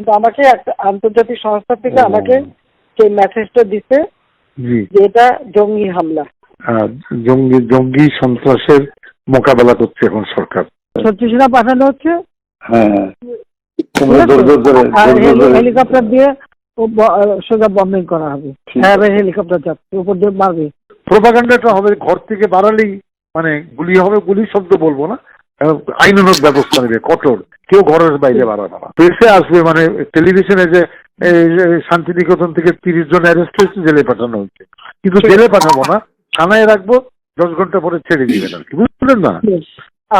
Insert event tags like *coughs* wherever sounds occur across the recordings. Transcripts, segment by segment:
কিন্তু আমাকে একটা আন্তর্জাতিক সংস্থা থেকে আমাকে সেই মেসেজটা দিতে যে এটা জঙ্গি হামলা। জঙ্গি জঙ্গি সন্ত্রাসের মোকাবেলা করছে এখন সরকার। সেনা পাঠানো হচ্ছে। হ্যাঁ। হেলিকপ্টার দিয়ে সোজা বম্বিং করা হবে। হ্যাঁ হেলিকপ্টার যাচ্ছে উপর দিয়ে মারবে। প্রোপাগান্ডাটা হবে ঘর থেকে বাড়ালেই মানে গুলি হবে গুলি শব্দ বলব না। আহ, আইনানুগ ব্যবস্থা নেবে কঠোর। কেউ ঘরের বাইরে বাড়াবে না। প্রেসে আসবে মানে টেলিভিশনে যে শান্তিনিকেতন থেকে তিরিশ জন অ্যারেস্ট হয়েছে জেলে পাঠানো হচ্ছে কিন্তু জেলে পাঠাবো না থানায় রাখব দশ ঘণ্টা পরে ছেড়ে দিবেন আর কি বুঝলেন না?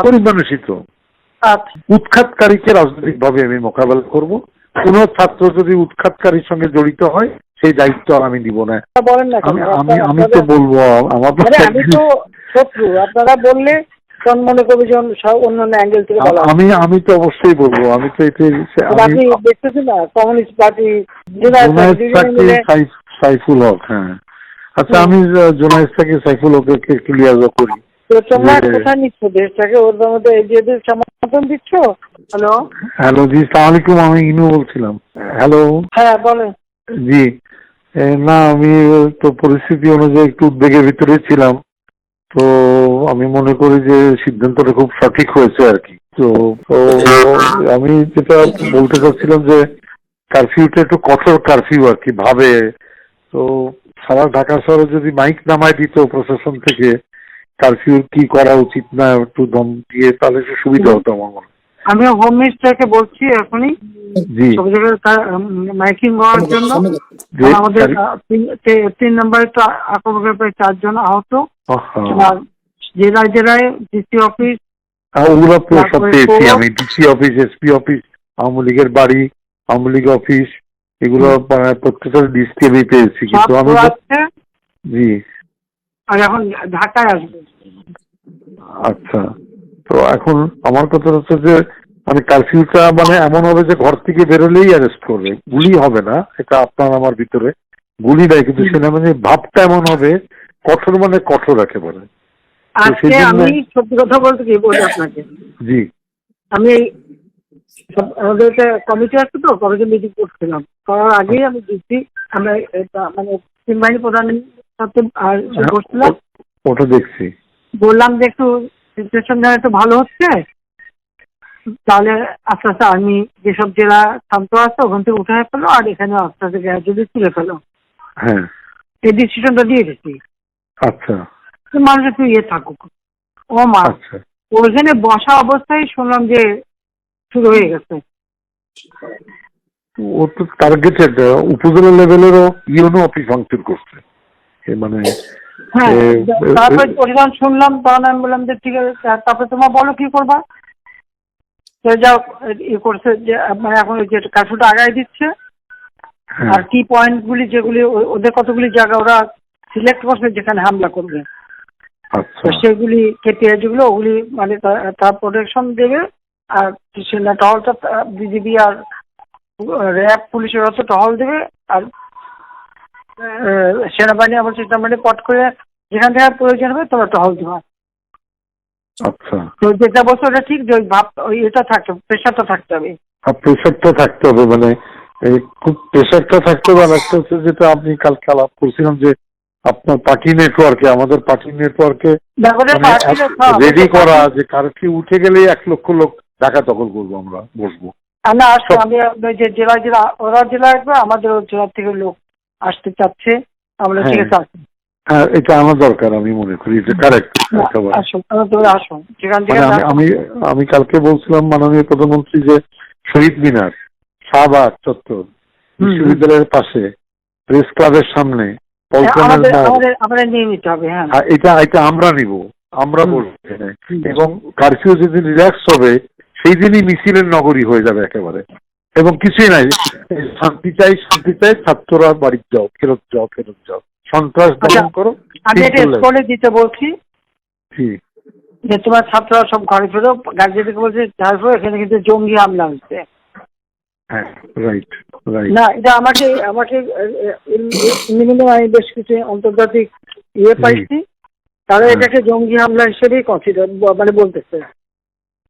গরিব মানুষই তো উৎখাতকারীকে রাজনৈতিকভাবে আমি মোকাবেলা করব। কোন ছাত্র যদি উৎখাতকারীর সঙ্গে জড়িত হয় সেই দায়িত্ব আর আমি দিব না? আমি আমি তো বলব আমার শত্রু। আপনারা বললে তখন মনে করবে যে অন্যান্য অ্যাঙ্গেল থেকে বলা আমি আমি তো অবশ্যই বলব আমি তো এতে আপনি দেখতেছেন না কমিউনিস্ট পার্টি সাইফুল হক হ্যাঁ। আচ্ছা আমি জোনায়েদ সাকি সাইফুল হককে ক্লিয়ার করি। তোমরা কোথায় নিচ্ছ? দেশটাকে ওর মধ্যে এই যে সমর্থন দিচ্ছ? হ্যালো? হ্যালো জি সালাম আলাইকুম আমি ইনু বলছিলাম। হ্যালো? হ্যাঁ বলেন। জি। না আমি তো পরিস্থিতি অনুযায়ী একটু উদ্বেগের ভিতরে ছিলাম। তো আমি মনে করি যে সিদ্ধান্তটা খুব সঠিক হয়েছে আর কি তো আমি যেটা বলতে চাচ্ছিলাম যে কারফিউটা একটু কঠোর কারফিউ আর কি, ভাবে তো সারা ঢাকা শহরে যদি মাইক নামায় দিত প্রশাসন থেকে কারফিউ কি করা উচিত না একটু দম দিয়ে, তাহলে সুবিধা হতো আমার মনে হয়। আমি হোম মিনিস্টারকে বলছি এখনই। জি। মাইকিং হওয়ার জন্য। যে আমাদের তিন- নম্বরে তো আক্রমণের প্রায় চারজন আহত। আহা। জেলায় জেলায় ডিসি অফিস ওগুলো সব পেয়েছি আমি। DC office SP office Awami লীগের বাড়ি আওয়ামী লীগ অফিস এগুলো মানে প্রত্যেকটা লিস্টে আমি পেয়েছি। কিন্তু আমি জি। আর এখন ঢাকায় আসবে। আচ্ছা। তো এখন আমার কথা হচ্ছে যে মানে কারফিউটা মানে এমন হবে যে ঘর থেকে বেরোলেই অ্যারেস্ট করবে। গুলি হবে না এটা আপনার আমার ভিতরে গুলি নাই কিন্তু সেটা মানে ভাবটা এমন হবে কঠোর মানে কঠোর একেবারে। আজকে আমি সত্যি কথা বলতে কি বলি আপনাকে? জি। আমি আমাদের একটা কমিটি আছে তো কমিটি মিটিং করছিলাম। করার আগেই আমি দিচ্ছি আমরা এটা মানে তিন বাহিনী প্রধানের সাথে আর হ্যাঁ, বসছিলাম ওটা দেখছি। বললাম যে একটু সিচুয়েশন যেন একটু ভালো হচ্ছে তাহলে আস্তে আস্তে আমি যেসব জেলা শান্ত আছে ওখান থেকে উঠে ফেলো আর এখানে আস্তে আস্তে গ্র্যাজুয়ালি তুলে ফেলো। হ্যাঁ। এই ডিসিশনটা দিয়ে দিচ্ছি আচ্ছা। মানুষ একটু ইয়ে থাকুক। ও মা আচ্ছা। ওইখানে বসা অবস্থায় শুনলাম যে শুরু হয়ে গেছে। ও তো টার্গেটেড উপজেলা লেভেলেরও ইউনো অফিস ভাঙচুর করছে। মানে হ্যাঁ তারপর এ- শুনলাম তখন আমি বললাম যে ঠিক আছে তারপরে তোমার বলো কি করবা? যাও ইয়ে করছে যে মানে এখন যে কাঠুটা আগায় দিচ্ছে হ্যাঁ, আর কি পয়েন্ট গুলি যেগুলি ওদের কতগুলি জায়গা ওরা সিলেক্ট করছে যেখানে হামলা করবে। আচ্ছা। তো সেগুলি কেপিআই যেগুলো ওগুলি মানে তার প্রোটেকশন দেবে আর সেনা টহলটা বিজিবি আর র্যাব পুলিশের অত টহল দেবে আর সেনাবাহিনী আবার সেনাবাহিনী পট করে যেখান থেকে প্রয়োজন হবে তোমরা টহল দেওয়া আচ্ছা। তো যেটা বলছো ওটা ঠিক যে ওই ভাব ওই এটা থাকতে প্রেশারটা থাকতে হবে। প্রেশারটা থাকতে হবে মানে খুব প্রেশারটা থাকতে হবে আর একটা হচ্ছে যেটা আপনি কালকে আলাপ করছিলাম যে আপনার পার্টি নেটওয়ার্কে আমাদের পার্টি নেটওয়ার্কে ব্যাপারে রেডি করা যে কারফিউ উঠে গেলেই এক লক্ষ লোক ঢাকা দখল করব আমরা বসবো। না আমি যে জেলা জেলা ওরা জেলা আসবে আমাদের জেলা থেকে লোক আসতে চাচ্ছে আমরা ঠিক আছে আসুন। হ্যাঁ এটা আমার দরকার আমি মনে করি এটা কারেক্ট থেকে মানে আমি আমি কালকে বলছিলাম মাননীয় প্রধানমন্ত্রী যে শহীদ মিনার শাহবাগ চত্বর বিশ্ববিদ্যালয়ের পাশে প্রেস ক্লাবের সামনে হ্যাঁ। আর এটা এটা আমরা নিব আমরা। বলব এবং কারফিউ যেদিন রিল্যাক্স হবে সেই দিনই মিছিলের নগরী হয়ে যাবে একেবারে। এবং কিছুই নাই। শান্তি চাই শান্তি চাই ছাত্ররা বাড়ি যাও ফেরত যাও ফেরত যাও। সন্ত্রাস দমন আচ্ছা, করো আমি এটা স্কুলে দিতে বলছি। যে তোমার ছাত্ররা সব ঘরে ফেরো গার্জেনকে বলছে ঘরে ফেরো এখানে কিন্তু জঙ্গি হামলা হচ্ছে। হ্যাঁ রাইট রাইট না এটা আমাকে আমাকে আমি বেশ কিছু আন্তর্জাতিক ইয়ে পাইছি। তারা হ্যাঁ। এটাকে জঙ্গি হামলা হিসেবেই কনসিডার মানে বলতেছে।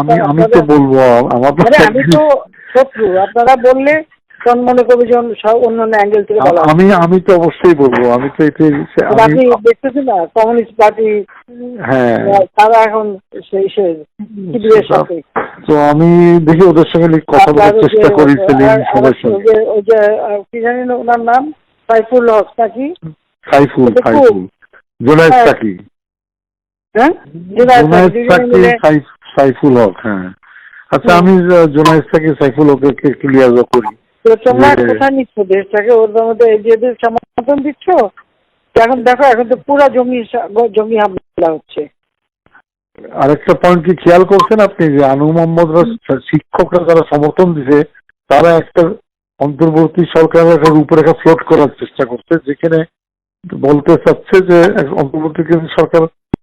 আমি আমি তো বলব আমার মানে আমি তো শত্রু আপনারা বললে মনে অন্য সব- অন্যান্য অ্যাঙ্গেল থেকে বলা আমি আমি তো অবশ্যই বলব আমি তো এটা আপনি আমি দেখতেছেন না কমিউনিস্ট পার্টি হ্যাঁ। তারা এখন সেই সে তো আমি দেখি ওদের সঙ্গে কথা বলার চেষ্টা করি ওই যে- কি জানি না ওনার নাম সাইফুল হক নাকি? সাইফুল সাইফুল। জোনায়েদ হ্যাঁ। সাকি সাইফুল হক হ্যাঁ। আচ্ছা আমি জোনায়েদ সাকি সাইফুল হককে ক্লিয়ার করি। তো তোমরা কোথায় নিচ্ছ দেশটাকে? ওর মধ্যে এই সমর্থন দিচ্ছ? এখন দেখো এখন তো পুরা জঙ্গি সা- হামলা হচ্ছে। আরেকটা পয়েন্ট কি খেয়াল করছেন আপনি? যে আনু মোহাম্মদরা শিক্ষকরা যারা সমর্থন দিছে তারা একটা অন্তর্বর্তী সরকারের একটা রূপরেখা ফ্লোট করার চেষ্টা করছে যেখানে বলতে চাচ্ছে যে অন্তর্বর্তী সরকার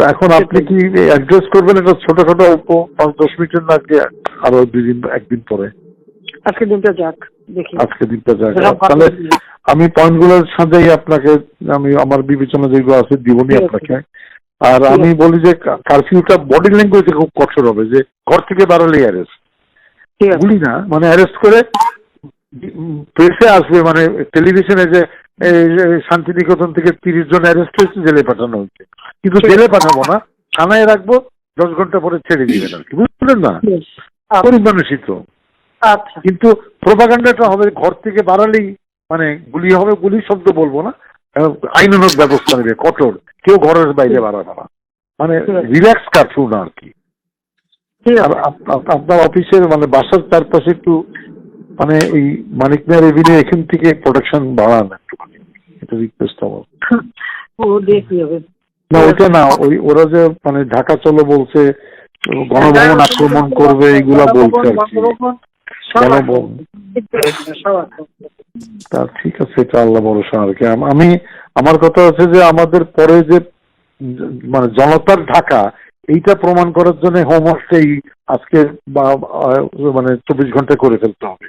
তো এখন আপনি কি অ্যাড্রেস করবেন? এটা ছোট ছোট অল্প পাঁচ দশ মিনিটের না কি আরও দুই দিন একদিন পরে? আজকে দিনটা যাক দেখি। আজকে দিনটা যাক। তাহলে আমি পয়েন্টগুলোর সাথেই আপনাকে আমি আমার বিবেচনা যেগুলো আছে দিবনি আপনাকে। আর আমি বলি যে কারফিউটা বডি ল্যাঙ্গুয়েজে খুব কঠোর হবে যে ঘর থেকে বাড়ালে অ্যারেস্ট গুলি না মানে অ্যারেস্ট করে প্রেসে আসবে মানে টেলিভিশনে যে শান্তিনিকেতন থেকে তিরিশ জন অ্যারেস্ট হয়েছে জেলে পাঠানো হচ্ছে কিন্তু জেলে পাঠাবো না থানায় রাখব দশ ঘণ্টা পরে ছেড়ে দিবেন আর কি। বুঝলেন না? বেশ। আচ্ছা, কিন্তু প্রোপাগান্ডাটা হবে ঘর থেকে বাড়ালেই মানে গুলি হবে গুলি শব্দ বলব না আহ, আইনানুগ ব্যবস্থা নেবে কঠোর। কেউ ঘরের বাইরে বাড়াবে না। মানে রিল্যাক্স কারফিউ না আর কি। আপনার অফিসের মানে বাসার চারপাশে একটু মানে এই মানিক মেয়ার এভিনিউ এখান থেকে প্রোটেকশন বাড়ান একটুখানি। এটা রিকোয়েস্ট আমার। ও দেখি হবে। না না ওই ওরা যে মানে ঢাকা চলো বলছে গণভবন আক্রমণ করবে এইগুলা বলছে আর কি। গণভবন। তা ঠিক আছে এটা আল্লাহ ভরসা আর কি। আমি আমার কথা হচ্ছে যে আমাদের পরে যে মানে জনতার ঢাকা এইটা প্রমাণ করার জন্য হোমওয়ার্কটাই আজকে বা মানে চব্বিশ ঘণ্টা করে ফেলতে হবে।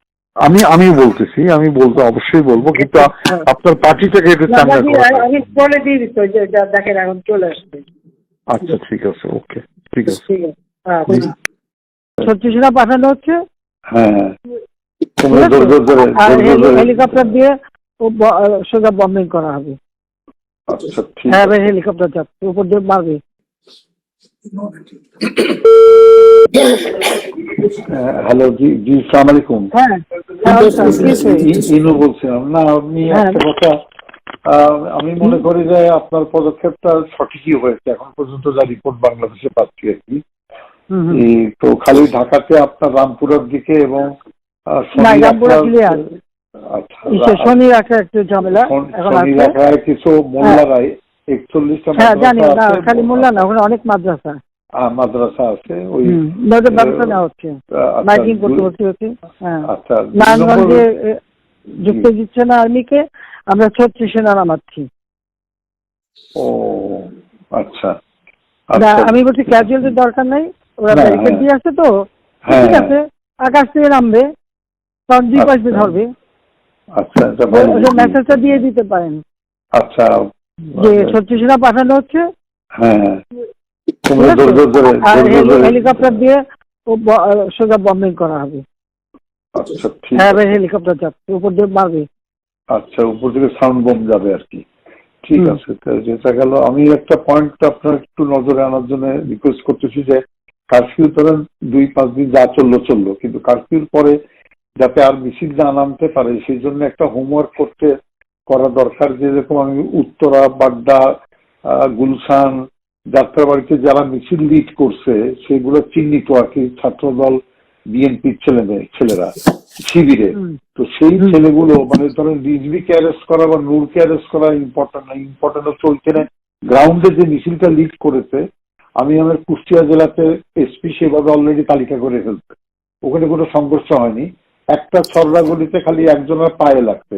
আমি আমি বলতেছি আমি বলতে অবশ্যই বলব কিন্তু আপনার পার্টিটাকে এটা না, চাঙ্গা আমি আমি বলে দিয়ে যে দেখেন এখন চলে আসছে। আচ্ছা ঠিক আছে ওকে ঠিক আছে। ঠিক আছে হ্যাঁ জি। সত্যি সেটা পাঠানো হচ্ছে? হ্যাঁ করে- হেলিকপ্টার দিয়ে সোজা বম্বিং করা হবে। আচ্ছা ঠিক হ্যাঁ। হেলিকপ্টার যাচ্ছে উপর দিয়ে মারবে। হ্যাঁ, হ্যালো জি জি সালাম আলাইকুম হ্যাঁ হ্যাঁ, আচ্ছা, ইনু বলছিলাম না আপনি হ্যাঁ। একটা কথা আমি মনে করি যে আপনার পদক্ষেপটা সঠিকই হয়েছে এখন পর্যন্ত যা রিপোর্ট বাংলাদেশে পাচ্ছি আর কি। তো খালি ঢাকাতে আপনার রামপুরের দিকে এবং শনি রাখা- আচ্ছা শনি রাখা একটু ঝামেলা শনি- রাখায় কিছু মোল্লারাই একচল্লিশটা হ্যাঁ জানি না খালি মোল্লা না ওখানে অনেক মাদ্রাসা। মাদ্রাসা আছে ওই হুম, ব্যবস্থা নেওয়া হচ্ছে। আচ্ছা, মাইকিং করতে দুই- হচ্ছে হ্যাঁ। আচ্ছা নারায়ণগঞ্জে যুক্ত দিচ্ছে না আর্মিকে আমরা ছত্রিশ সেনা নামাচ্ছি ও আচ্ছা আচ্ছা। আমি বলছি ক্যাজুয়ালিটির দরকার নাই ওরা ব্যারিকেড হ্যাঁ। দিয়ে আসছে তো হ্যাঁ, ঠিক আছে আকাশ থেকে নামবে তখন দুই পাশ আচ্ছা। ধরবে আচ্ছা মেসেজটা দিয়ে দিতে পারেন। আচ্ছা যে সেনা পাঠানো হচ্ছে হ্যাঁ। হেলিকপ্টার দিয়ে সোজা বম্বিং করা হবে। আচ্ছা হ্যাঁ হেলিকপ্টার যাচ্ছে উপর দিয়ে মারবে। আচ্ছা উপর থেকে সাউন্ড বম যাবে আর কি। ঠিক আছে যেটা গেল আমি একটা পয়েন্ট আপনার একটু নজরে আনার জন্য রিকোয়েস্ট করতেছি যে কারফিউ ধরেন দুই পাঁচ দিন যা চলল চলল। কিন্তু কারফিউর পরে যাতে আর মিছিল না নামতে পারে সেই জন্য একটা হোমওয়ার্ক করতে করা দরকার যেরকম আমি উত্তরা বাড্ডা গুলশান যাত্রাবাড়িতে যারা মিছিল লিড করছে সেগুলো চিহ্নিত আর কি ছাত্রদল বিএনপির ছেলে মেয়ে ছেলেরা শিবিরে। তো সেই ছেলেগুলো মানে ধরেন রিজভিকে অ্যারেস্ট করা বা নূরকে অ্যারেস্ট করা ইম্পর্টেন্ট না ইম্পর্টেন্ট হচ্ছে ওইখানে গ্রাউন্ডে যে মিছিলটা লিড করেছে আমি আমার কুষ্টিয়া জেলাতে এসপি সেভাবে অলরেডি তালিকা করে ফেলছে। ওখানে কোনো সংঘর্ষ হয়নি। একটা ছররা গলিতে খালি একজনের পায়ে লাগছে।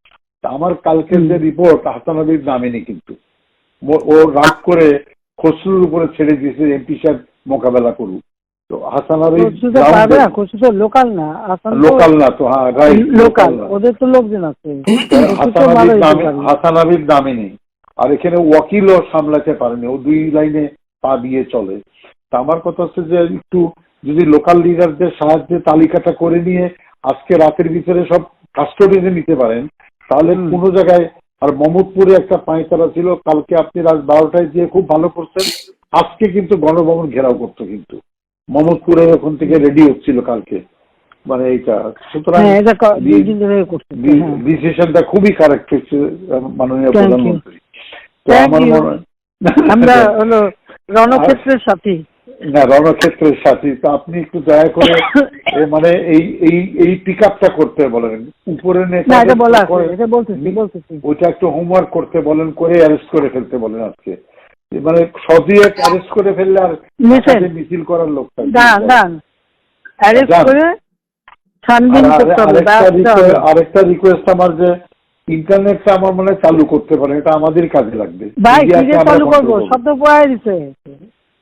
আমার কালকের যে রিপোর্ট হাসান হাবিব নামেনি কিন্তু। ও- রাগ করে খসরুর উপরে ছেড়ে দিয়েছে এমপি সাহেব মোকাবেলা করুক। তো হাসান খসরু তো লোকাল না লোকাল না। তো হ্যাঁ রাইট লোকাল ওদের তো লোকজন আছে। হাসান নামে হাসান হাবিব নামে নেই আর এখানে ওয়াকিলও সামলাতে পারেনি। ও দুই লাইনে পা দিয়ে চলে। তা আমার কথা হচ্ছে যে একটু যদি লোকাল লিডারদের সাহায্যে তালিকাটা করে নিয়ে আজকে রাতের ভিতরে সব কাস্টডিতে নিতে পারেন তাহলে। কোনো জায়গায় আর মমদপুরে একটা পাঁচতারা ছিল কালকে আপনি রাত বারোটায় দিয়ে খুব ভালো করছেন। আজকে কিন্তু গণভবন ঘেরাও করতো কিন্তু। মমদপুরে ওখান থেকে রেডি হচ্ছিল কালকে। মানে এইটা সুতরাং হ্যাঁ করছে হ্যাঁ। ডিসিশনটা খুবই কারেক্ট হচ্ছে মাননীয় প্রধানমন্ত্রী। তো আমার মনে হয় আমরা *laughs* হলো রণক্ষেত্রের সাথী। না রণক্ষেত্রের সাথী তো আপনি একটু দয়া করে *coughs* মানে এই এই এই পিক আপটা করতে বলেন উপরে ওইটা একটু হোমওয়ার্ক করতে বলেন করে অ্যারেস্ট করে ফেলতে বলেন আজকে মানে অ্যারেস্ট করে ফেললে আর মিছিল। করার লোক থাকবে দান না। দান অ্যারেস্ট যান। করে ছানবিন আর করতে হবে আরেকটা রিকোয়েস্ট- আমার যে ইন্টারনেটটা আমার মনে চালু করতে পারে এটা আমাদের কাজে লাগবে ভাই চালু করব সব দিছে।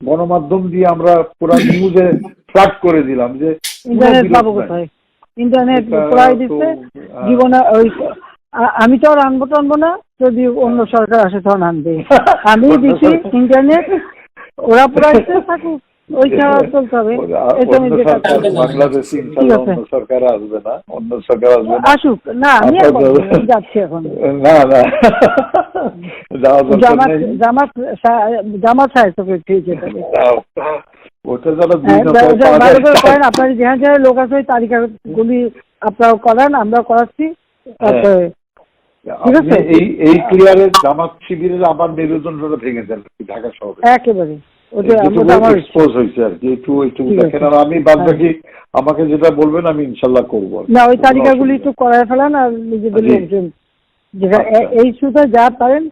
গণমাধ্যম দিয়ে আমরা পুরো নিউজে ফ্ল্যাট করে দিলাম যে ইন্টারনেট বিরোধ পাবো কোথায়? ইন্টারনেট তো, দিচ্ছে। জীবনে ওই আমি তো আর আনব টানবো না যদি অন্য সরকার আসে তখন আনবে। *laughs* আমি দিছি দিচ্ছি ইন্টারনেট ওরা পুরাইতে থাকুক। ওইটা চলতে হবে। এটা আমি অন্য সরকার করব। বাংলাদেশে ঠিক ইনশাল্লাহ আছে অন্য সরকার আসবে না অন্য সরকার আসবে না। আসুক। না আমি আর আচ্ছা, বলব না, আমি যাচ্ছি এখন। না না। জামাত জামাত সাহেব তোকে ঠিক ওটা যারা হ্যাঁ, নম্বর ওটা পাওয়া ভালো করে যায়, করেন আপনার যেখানে যেখানে লোক আছে ওই তালিকাগুলি আপনারা করান আমরা করাচ্ছি। আচ্ছা ঠিক আছে। এই এই ক্লিয়ারের জামাত শিবিরের আবার মেরুদণ্ডটা ভেঙে দেন ঢাকা শহরে। একেবারে। আমি বাদ বাকি আমাকে যেটা বলবেন আমি ইনশাল্লাহ করব না ওই তালিকাগুলি একটু করায় ফেলান আর নিজেদের লোকজন আচ্ছা। এই সুতা যা পারেন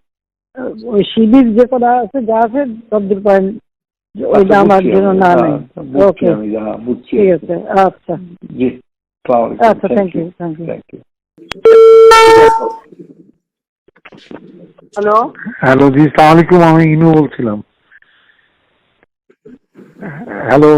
ওই শিবির যে কটা আছে যা আছে সবদের পারেন। আচ্ছা, বুঝছি জন্য না হ্যাঁ, নেই। ওকে। আমি হ্যাঁ, বুঝছি। ঠিক আছে আচ্ছা। জি আচ্ছা thank you thank you thank you hello hello জি সালাম আলাইকুম আমি ইনু বলছিলাম। হ্যালো